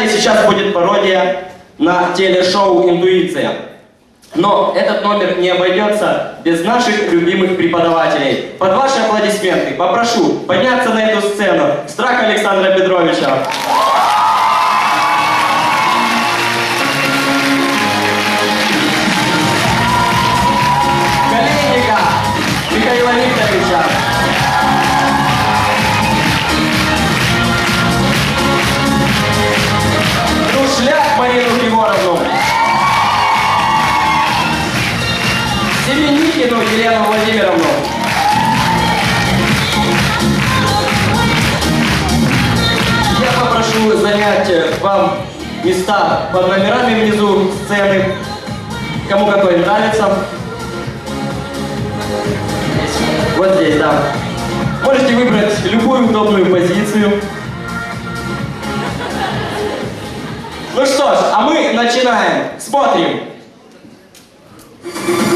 далее сейчас будет пародия на телешоу «Интуиция». Но этот номер не обойдется без наших любимых преподавателей. Под ваши аплодисменты попрошу подняться на эту сцену Страх Александра Петровича. Колейника Михаила Викторовича. Семеникину Елену Владимировну. Я попрошу занять э, вам места под номерами внизу сцены. Кому какой нравится. Вот здесь, да. Можете выбрать любую удобную позицию. Ну что ж, а мы начинаем. Смотрим. Американські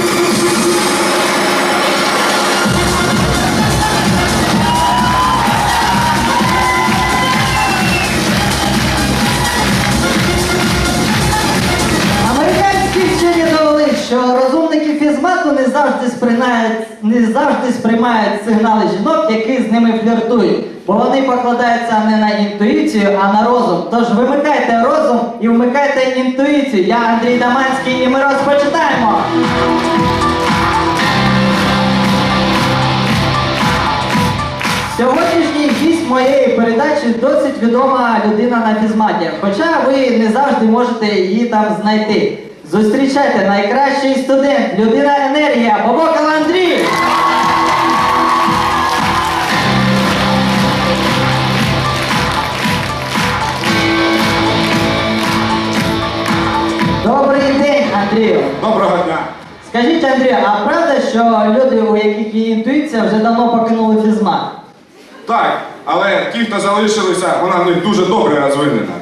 ними. Бо вони покладаються не на інтуїцію, а на розум. Тож вимикайте розум і вмикайте інтуїцію. Я Андрій Даманський і ми розпочинаємо. Сьогоднішній гість моєї передачі досить відома людина на фізматі, хоча ви не завжди можете її там знайти. Зустрічайте найкращий студент, людина енергія, Бобокал Скажіть, Андрію, а правда, що люди, у яких є інтуїція, вже давно покинули фізмат? Так, але ті, хто залишилися, вона в них дуже добре розвинена.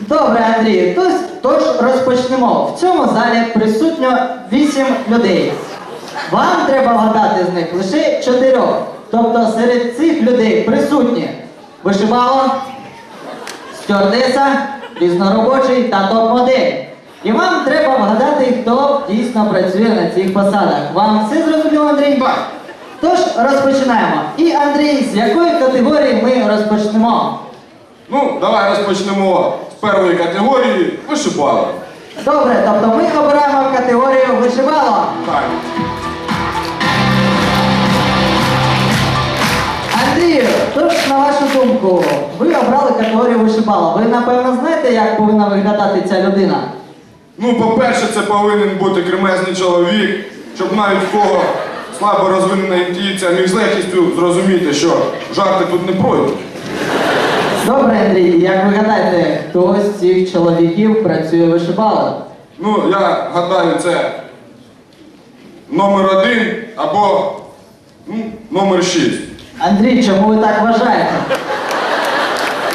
Добре, Андрій, тож, тож розпочнемо. В цьому залі присутньо вісім людей. Вам треба вгадати з них лише чотирьох. Тобто серед цих людей присутні вишивало, стюардеса, різноробочий та топ-модель. І вам треба вгадати, хто дійсно працює на цих посадах. Вам все зрозуміло, Андрій? Так. Тож розпочинаємо. І Андрій, з якої категорії ми розпочнемо? Ну, давай розпочнемо з першої категорії вишибали. Добре, тобто ми обираємо категорію вишивало. Так. Андрію, тож на вашу думку, ви обрали категорію вишибало. Ви напевно знаєте, як повинна виглядати ця людина? Ну, по-перше, це повинен бути кремезний чоловік, щоб навіть в кого слабо розвинена інтуїція міг з легкістю зрозуміти, що жарти тут не пройдуть. Добре, Андрій, як ви гадаєте, хто з цих чоловіків працює вишибало? Ну, я гадаю, це номер один або ну, номер шість. Андрій, чому ви так вважаєте?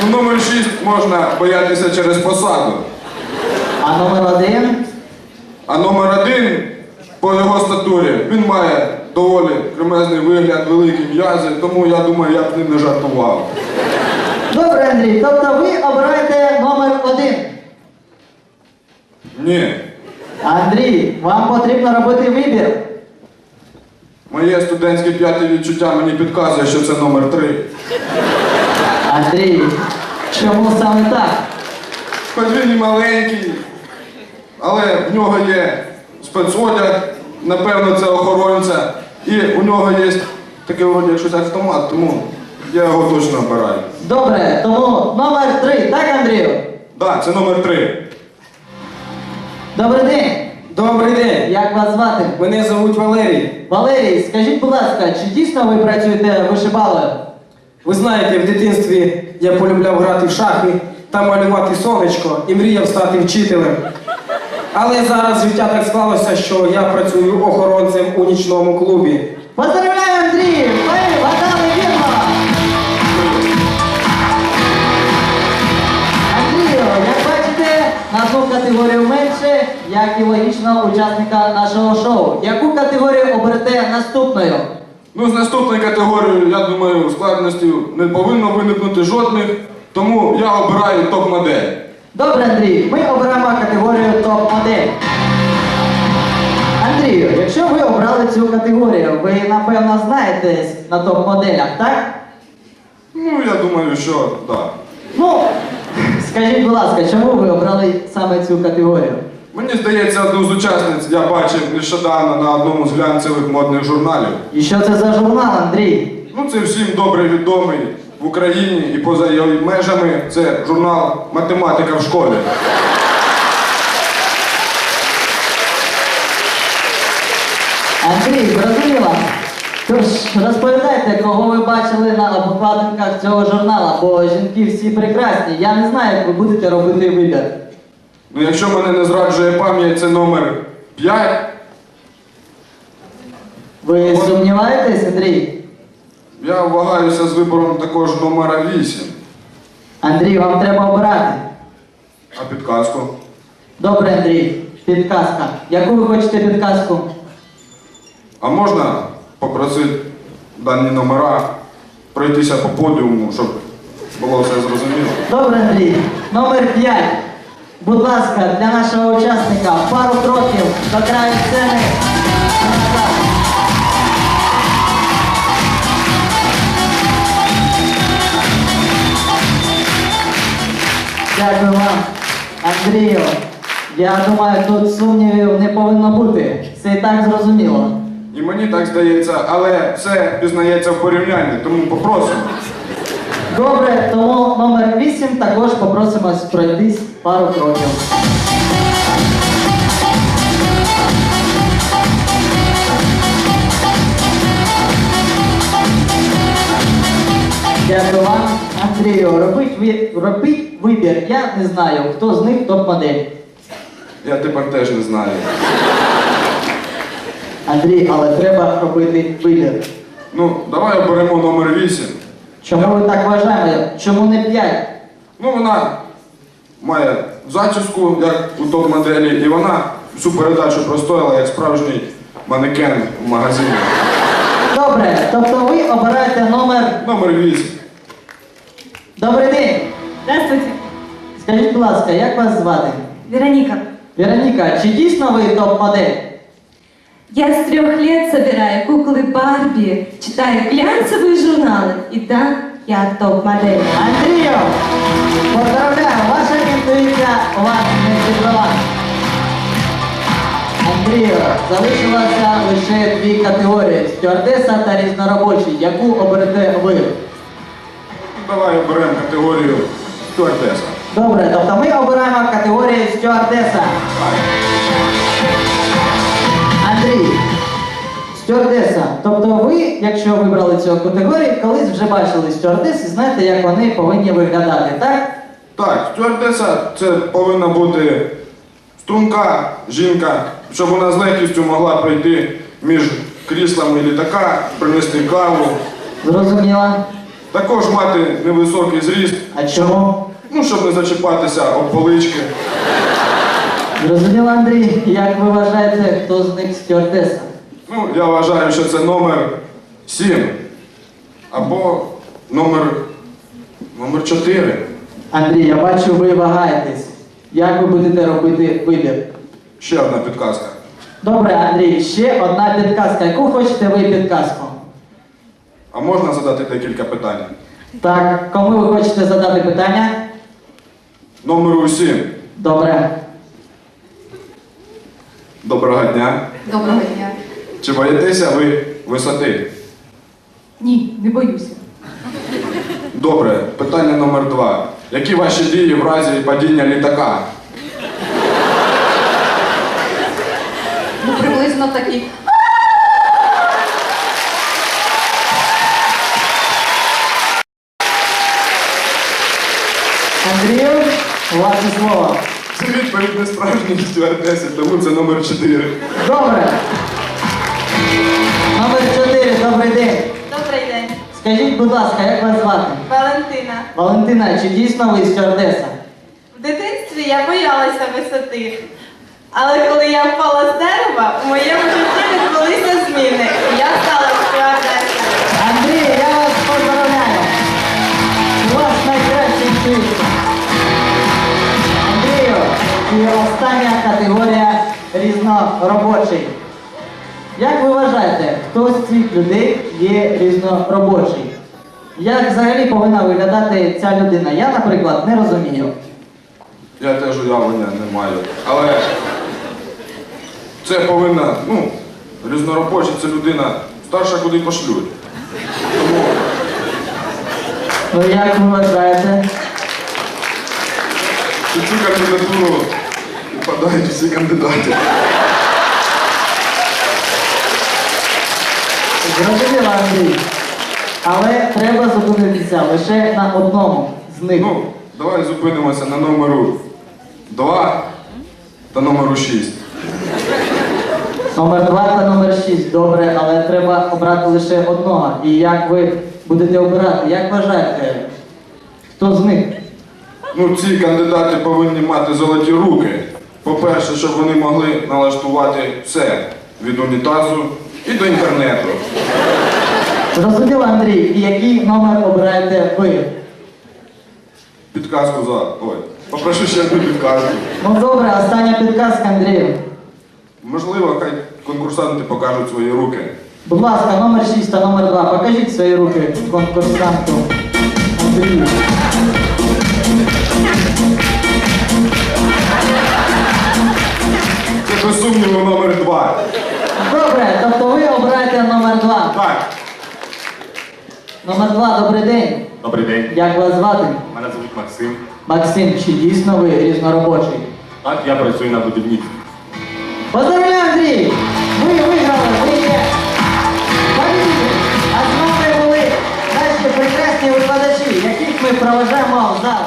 Ну, номер шість можна боятися через посаду. А номер один? А номер один по його статурі він має доволі кремезний вигляд, великі м'язи, тому я думаю, я б ним не жартував. Добре, Андрій, тобто ви обираєте номер один. Ні. Андрій, вам потрібно робити вибір. Моє студентське п'яте відчуття мені підказує, що це номер три. Андрій, чому саме так? Хоч він і маленький, але в нього є спецодяг, напевно, це охоронця. І у нього є таке вроді щось автомат, тому я його точно обираю. Добре, тому номер три, так, Андрію? Так, це номер три. Добрий день. Добрий день, Як вас звати? мене звуть Валерій. Валерій, скажіть, будь ласка, чи дійсно ви працюєте вишибалою? Ви знаєте, в дитинстві я полюбляв грати в шахи та малювати сонечко і мріяв стати вчителем. Але зараз життя так склалося, що я працюю охоронцем у нічному клубі. Поздравляю, Андрій! Ви вгадали вірно! Андрію, як бачите, на одну категорію менше, як і логічно учасника нашого шоу. Яку категорію оберете наступною? Ну, з наступною категорією, я думаю, складності не повинно виникнути жодних, тому я обираю топ-модель. Добре, Андрій, ми оберемо категорію топ-модель. Андрію, якщо ви обрали цю категорію, ви напевно знаєтесь на топ-моделях, так? Ну, я думаю, що так. Ну, скажіть, будь ласка, чому ви обрали саме цю категорію? Мені здається, одну з учасниць я бачив нещодавно на одному з глянцевих модних журналів. І що це за журнал, Андрій? Ну, це всім добре відомий в Україні і поза її межами. Це журнал Математика в школі. Андрій, зрозуміло. Тож розповідайте, кого ви бачили на обкладинках цього журнала, бо жінки всі прекрасні. Я не знаю, як ви будете робити вибір. Ну, якщо мене не зраджує пам'ять, це номер 5. Ви сумніваєтесь, Андрій? Я вагаюся з вибором також номера 8. Андрій, вам треба обирати. А підказку? Добре, Андрій, підказка. Яку ви хочете підказку? А можна попросити дані номера пройтися по подіуму, щоб було все зрозуміло? Добре, Андрій. Номер 5. Будь ласка, для нашого учасника пару кроків до краю сцени. Андрію. Я думаю, тут сумнівів не повинно бути. Це і так зрозуміло. І мені так здається, але все пізнається в порівнянні, тому попросимо. Добре, тому номер 8 також попросимо пройтись пару кроків. Дякую Робить, ви- робить вибір. Я не знаю, хто з них топ-модель. Я тепер теж не знаю. Anдрій, але треба робити вибір. Ну, давай оберемо номер 8. Чому ви так вважаєте? Чому не 5? Ну, вона має зачіску, як у топ-моделі, і вона всю передачу простояла як справжній манекен в магазині. Добре, тобто ви обираєте номер. Номер 8. Добрий день! Здравствуйте, Скажіть, будь ласка, як вас звати? Вероника. Вероніка, чи дійсно ви топ-модель? Я с трех лет собираю куклы Барби, читаю глянцевые журналы. И да, я топ-модель. Андрію, поздравляю, ваша інтуїція вас не підвела. Андрію, залишилося лише дві категорії стюардеса та різноробочий. Яку оберете ви? Давай оберемо категорію стюардеса. Добре, тобто ми обираємо категорію стюардеса. Андрій, стюардеса. Тобто ви, якщо вибрали цю категорію, колись вже бачили стюардес і знаєте, як вони повинні виглядати, так? Так, стюардеса це повинна бути струнка жінка, щоб вона з легкістю могла пройти між кріслами літака, принести каву. Зрозуміла. Також мати невисокий зріст, А чому? ну, щоб не зачіпатися об полички. Зрозуміло, Андрій, як ви вважаєте, хто з них стюардеса? Ну, я вважаю, що це номер 7. Або номер, номер 4. Андрій, я бачу, ви вагаєтесь. Як ви будете робити вибір? Ще одна підказка. Добре, Андрій, ще одна підказка. Яку хочете ви підказку? А можна задати декілька питань? Так, кому ви хочете задати питання? Номеру 7. Добре. Доброго дня. Доброго дня. Чи боїтеся ви висоти? Ні, не боюся. Добре, питання номер 2. Які ваші дії в разі падіння літака? Ну, приблизно такі. Ваше слово. Це відповідь не справжній стюардеси, тому це номер 4. Добре. Номер 4, добрий день. Добрий день, Скажіть, будь ласка, як вас звати? Валентина. Валентина, чи дійсно ви стюардеса? В дитинстві я боялася висоти. Але коли я впала з дерева, у моєму житті відбулися зміни. Я стала І остання категорія різноробочий. Як ви вважаєте, хто з цих людей є різноробочий? Як взагалі повинна виглядати ця людина? Я, наприклад, не розумію. Я теж уявлення не маю. Але це повинна, ну, різноробоча це людина старша, куди пошлють. Тому Ну як ви вважаєте? під цю кандидатуру підпадають всі кандидати. Зрозуміло, Андрій. Але треба зупинитися лише на одному з них. Ну, давай зупинимося на номеру 2 та номеру 6. Номер 2 та номер 6. Добре, але треба обрати лише одного. І як ви будете обирати? Як вважаєте? Хто з них? Ну, ці кандидати повинні мати золоті руки. По-перше, щоб вони могли налаштувати все від унітазу і до інтернету. Зрозуміло, Андрій, і який номер обираєте ви? Підказку за. Ой, попрошу ще одну підказку. Ну добре, остання підказка, Андрію. Можливо, хай конкурсанти покажуть свої руки. Будь ласка, номер 6 та номер 2. Покажіть свої руки конкурсанту Андрію. Без сумніву номер 2. Добре, тобто ви обираєте номер 2. Так. Номер 2, добрий день. Добрий день, Як вас звати? мене звуть Максим. Максим, чи дійсно ви різноробочий? Так, я працюю на будівництві. Поздравляю, Андрій! Ви виграли, ви є победитель. А з нами були наші прекрасні викладачі, яких ми проважаємо в зал.